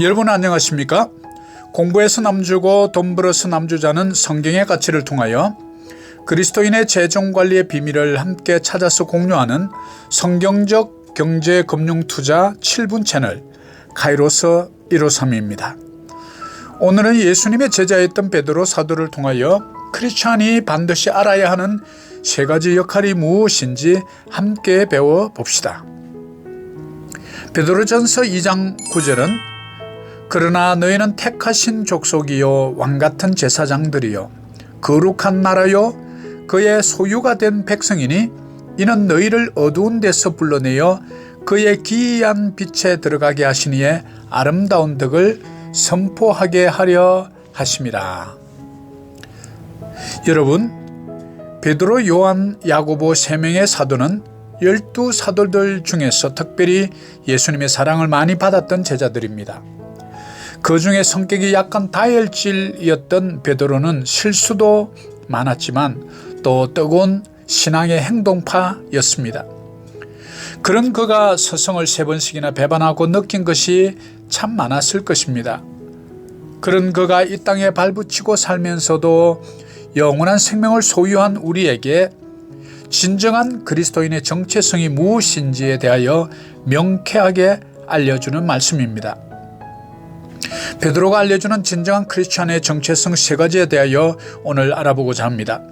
여러분 안녕하십니까? 공부해서 남주고 돈 벌어서 남주자는 성경의 가치를 통하여 그리스도인의 재정 관리의 비밀을 함께 찾아서 공유하는 성경적 경제 금융 투자 7분 채널 카이로스 153입니다. 오늘은 예수님의 제자였던 베드로 사도를 통하여 크리스찬이 반드시 알아야 하는 세 가지 역할이 무엇인지 함께 배워 봅시다. 베드로전서 2장 9절은 그러나 너희는 택하신 족속이요 왕 같은 제사장들이요 거룩한 나라요 그의 소유가 된 백성이니 이는 너희를 어두운 데서 불러내어 그의 기이한 빛에 들어가게 하시니에 아름다운 덕을 선포하게 하려 하심이라. 여러분 베드로 요한 야고보 세 명의 사도는 열두 사도들 중에서 특별히 예수님의 사랑을 많이 받았던 제자들입니다. 그 중에 성격이 약간 다혈질이었던 베드로는 실수도 많았지만 또 뜨거운 신앙의 행동파였습니다. 그런 그가 스승을 세 번씩이나 배반하고 느낀 것이 참 많았을 것입니다. 그런 그가 이 땅에 발붙이고 살면서도 영원한 생명을 소유한 우리에게 진정한 그리스도인의 정체성이 무엇인지에 대하여 명쾌하게 알려주는 말씀입니다. 베드로가 알려주는 진정한 크리스천의 정체성 세 가지에 대하여 오늘 알아보고자 합니다.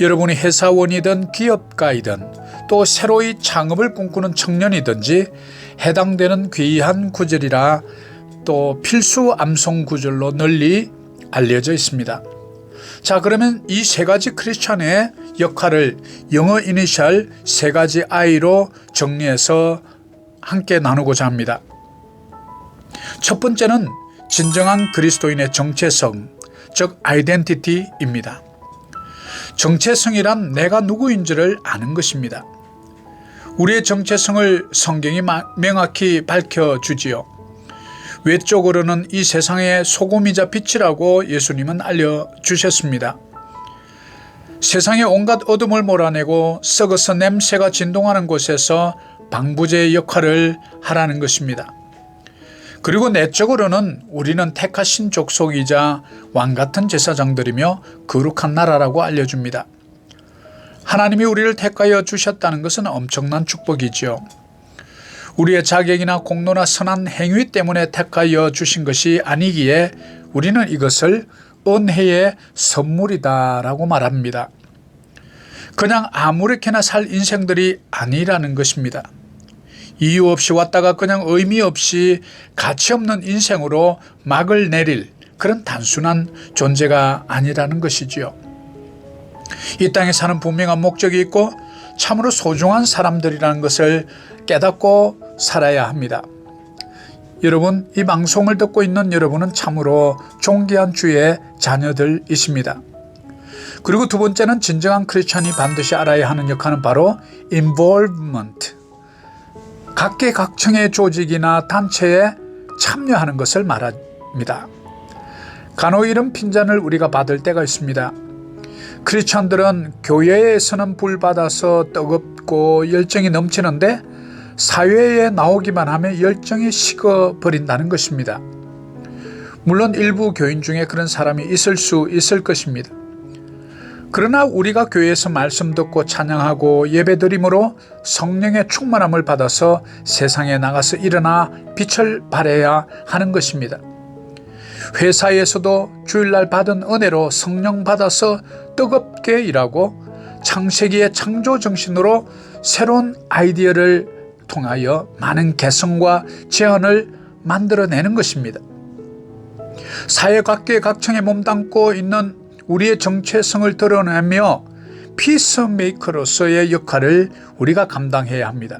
여러분이 회사원이든 기업가이든 또 새로이 창업을 꿈꾸는 청년이든지 해당되는 귀한 구절이라 또 필수 암송 구절로 널리 알려져 있습니다. 자, 그러면 이 세 가지 크리스천의 역할을 영어 이니셜 세 가지 I로 정리해서 함께 나누고자 합니다. 첫 번째는 진정한 그리스도인의 정체성, 즉 아이덴티티입니다. 정체성이란 내가 누구인지를 아는 것입니다. 우리의 정체성을 성경이 명확히 밝혀주지요. 외적으로는 이 세상의 소금이자 빛이라고 예수님은 알려주셨습니다. 세상의 온갖 어둠을 몰아내고 썩어서 냄새가 진동하는 곳에서 방부제의 역할을 하라는 것입니다. 그리고 내적으로는 우리는 택하신 족속이자 왕 같은 제사장들이며 거룩한 나라라고 알려줍니다. 하나님이 우리를 택하여 주셨다는 것은 엄청난 축복이지요. 우리의 자격이나 공로나 선한 행위 때문에 택하여 주신 것이 아니기에 우리는 이것을 은혜의 선물이다라고 말합니다. 그냥 아무렇게나 살 인생들이 아니라는 것입니다. 이유 없이 왔다가 그냥 의미 없이 가치 없는 인생으로 막을 내릴 그런 단순한 존재가 아니라는 것이지요. 이 땅에 사는 분명한 목적이 있고 참으로 소중한 사람들이라는 것을 깨닫고 살아야 합니다. 여러분, 이 방송을 듣고 있는 여러분은 참으로 존귀한 주의 자녀들이십니다. 그리고 두 번째는 진정한 크리스천이 반드시 알아야 하는 역할은 바로 involvement. 각계각층의 조직이나 단체에 참여하는 것을 말합니다. 간혹 이런 핀잔을 우리가 받을 때가 있습니다. 크리스천들은 교회에서는 불 받아서 뜨겁고 열정이 넘치는데 사회에 나오기만 하면 열정이 식어버린다는 것입니다. 물론 일부 교인 중에 그런 사람이 있을 수 있을 것입니다. 그러나 우리가 교회에서 말씀 듣고 찬양하고 예배드림으로 성령의 충만함을 받아서 세상에 나가서 일어나 빛을 발해야 하는 것입니다. 회사에서도 주일날 받은 은혜로 성령 받아서 뜨겁게 일하고 창세기의 창조 정신으로 새로운 아이디어를 통하여 많은 개성과 제안을 만들어내는 것입니다. 사회 각계 각층에 몸담고 있는 우리의 정체성을 드러내며 피스메이커로서의 역할을 우리가 감당해야 합니다.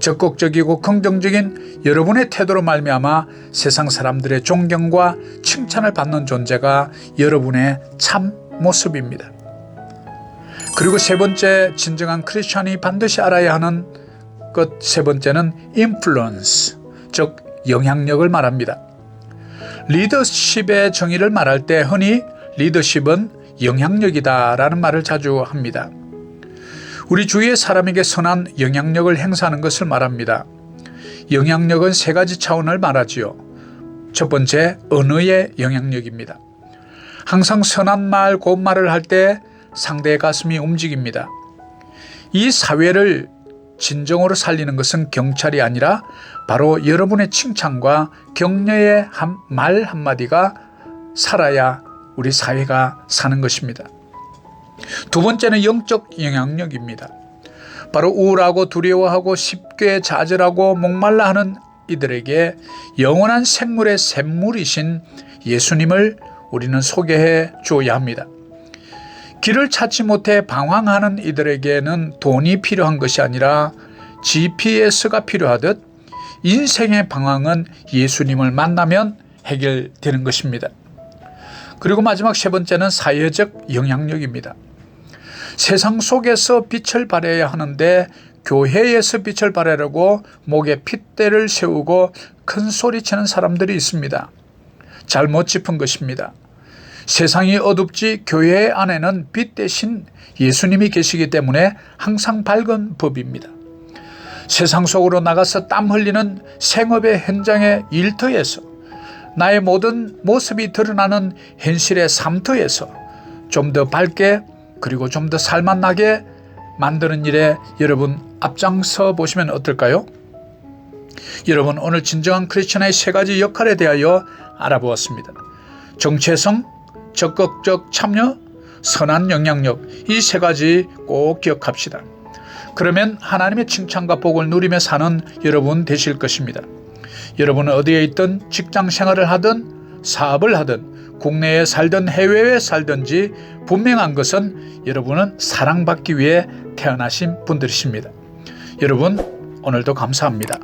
적극적이고 긍정적인 여러분의 태도로 말미암아 세상 사람들의 존경과 칭찬을 받는 존재가 여러분의 참 모습입니다. 그리고 세 번째 진정한 크리스천이 반드시 알아야 하는 것 세 번째는 인플루언스, 즉 영향력을 말합니다. 리더십의 정의를 말할 때 흔히 리더십은 영향력이다라는 말을 자주 합니다. 우리 주위의 사람에게 선한 영향력을 행사하는 것을 말합니다. 영향력은 세 가지 차원을 말하지요. 첫 번째, 언어의 영향력입니다. 항상 선한 말, 고운 말을 할 때 상대의 가슴이 움직입니다. 이 사회를 진정으로 살리는 것은 경찰이 아니라 바로 여러분의 칭찬과 격려의 한, 말 한마디가 살아야 우리 사회가 사는 것입니다. 두 번째는 영적 영향력입니다. 바로 우울하고 두려워하고 쉽게 좌절하고 목말라 하는 이들에게 영원한 생물의 샘물이신 예수님을 우리는 소개해 줘야 합니다. 길을 찾지 못해 방황하는 이들에게는 돈이 필요한 것이 아니라 GPS가 필요하듯 인생의 방황은 예수님을 만나면 해결되는 것입니다. 그리고 마지막 세 번째는 사회적 영향력입니다. 세상 속에서 빛을 발해야 하는데 교회에서 빛을 발하려고 목에 핏대를 세우고 큰 소리치는 사람들이 있습니다. 잘못 짚은 것입니다. 세상이 어둡지 교회 안에는 빛 대신 예수님이 계시기 때문에 항상 밝은 법입니다. 세상 속으로 나가서 땀 흘리는 생업의 현장의 일터에서 나의 모든 모습이 드러나는 현실의 삶터에서 좀 더 밝게 그리고 좀 더 살만나게 만드는 일에 여러분 앞장서 보시면 어떨까요? 여러분 오늘 진정한 크리스천의 세 가지 역할에 대하여 알아보았습니다. 정체성, 적극적 참여, 선한 영향력 이 세 가지 꼭 기억합시다. 그러면 하나님의 칭찬과 복을 누리며 사는 여러분 되실 것입니다. 여러분은 어디에 있든 직장 생활을 하든 사업을 하든 국내에 살든 해외에 살든지 분명한 것은 여러분은 사랑받기 위해 태어나신 분들이십니다. 여러분 오늘도 감사합니다.